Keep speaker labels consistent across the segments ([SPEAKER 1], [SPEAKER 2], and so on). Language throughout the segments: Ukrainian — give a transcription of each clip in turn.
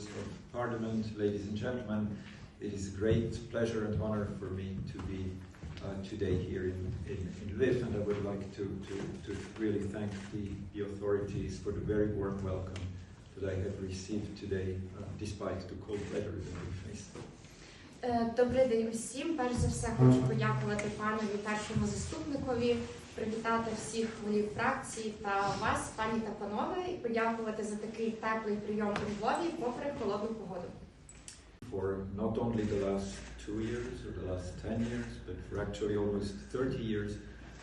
[SPEAKER 1] members of Parliament, ladies and gentlemen. It is a great pleasure and honor for me to be uh, today here in, in, in Lviv, and I would like to, to, to really thank the, the authorities for the very warm welcome that I have received today, uh, despite the cold weather that we face.
[SPEAKER 2] Е, Добрий день усім. Перш за все хочу подякувати панові першому заступникові, привітати всіх голів фракцій та вас, пані та панове, і подякувати за такий теплий прийом у Львові попри холодну погоду.
[SPEAKER 1] For not only the last two years or the last 10 years, but for actually almost 30 years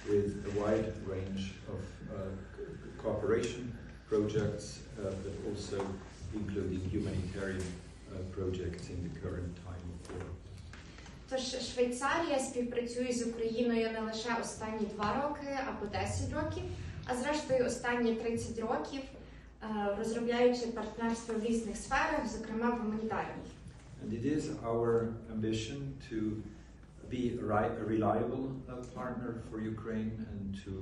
[SPEAKER 1] with a wide range of uh, co- cooperation projects, uh, but also including humanitarian uh, projects in the current time of war.
[SPEAKER 2] Тож Швейцарія співпрацює з Україною не лише останні два роки або 10 років, а зрештою останні 30 років, е, розробляючи партнерство в різних сферах, зокрема в гуманітарній.
[SPEAKER 1] And it is our ambition to be a, reliable uh, partner for Ukraine and to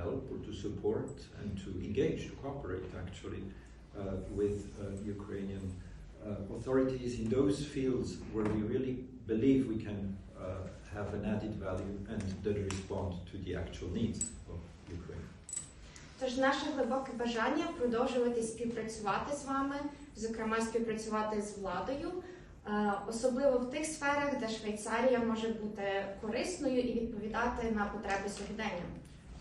[SPEAKER 1] help or to support and to engage, to cooperate actually uh, with uh, Ukrainian uh, authorities in those fields where we really believe we can uh, have an added value and that respond to the actual needs of Ukraine.
[SPEAKER 2] Тож наше глибоке бажання продовжувати співпрацювати з вами, зокрема співпрацювати з владою, е, особливо в тих сферах, де Швейцарія може бути корисною і відповідати на потреби сьогодення.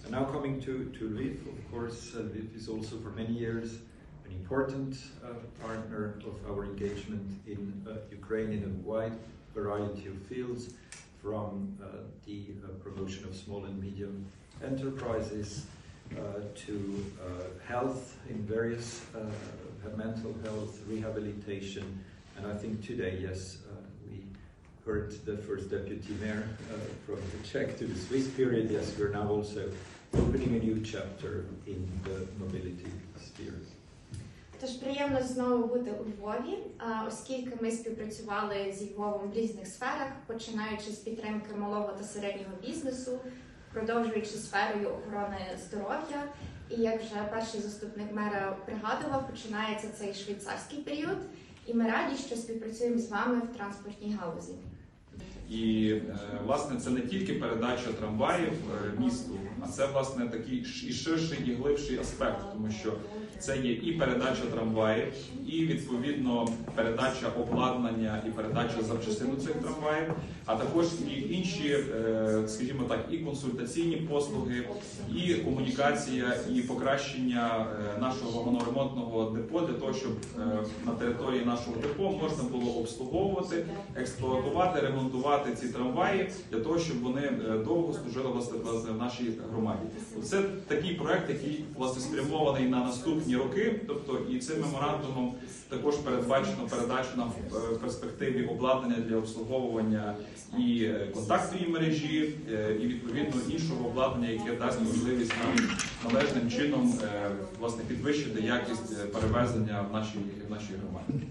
[SPEAKER 1] And now coming to, to Lviv, of course, uh, Lviv is also for many years an important uh, partner of our engagement in uh, Ukraine in a wide variety of fields, from uh, the uh, promotion of small and medium enterprises uh, to uh, health in various uh, mental health, rehabilitation, and I think today, yes, uh, we heard the first deputy mayor from the Czech to the Swiss period. Yes, we're now also opening a new chapter in the mobility sphere.
[SPEAKER 2] Тож приємно знову бути у Львові, оскільки ми співпрацювали зі Львовом в різних сферах, починаючи з підтримки малого та середнього бізнесу, продовжуючи сферою охорони здоров'я. І як вже перший заступник мера пригадував, починається цей швейцарський період, і ми раді, що співпрацюємо з вами в транспортній галузі.
[SPEAKER 3] І е, власне це не тільки передача трамваїв е, місту, а це власне такий і ширший і глибший аспект, тому що це є і передача трамваїв, і відповідно передача обладнання і передача запчастин до цих трамваїв, а також і інші, е, скажімо так, і консультаційні послуги, і комунікація, і покращення нашого моноремонтного депо для того, щоб на території нашого депо можна було обслуговувати, експлуатувати, ремонтувати ці трамваї для того, щоб вони е, довго служили власне, в нашій громаді. Це такий проект, який власне спрямований на наступні роки. Тобто, і цим меморандумом також передбачено передачу нам в е, перспективі обладнання для обслуговування і е, контактної мережі, і відповідно іншого обладнання, яке дасть можливість нам належним чином власне підвищити якість перевезення в нашій в нашій громаді.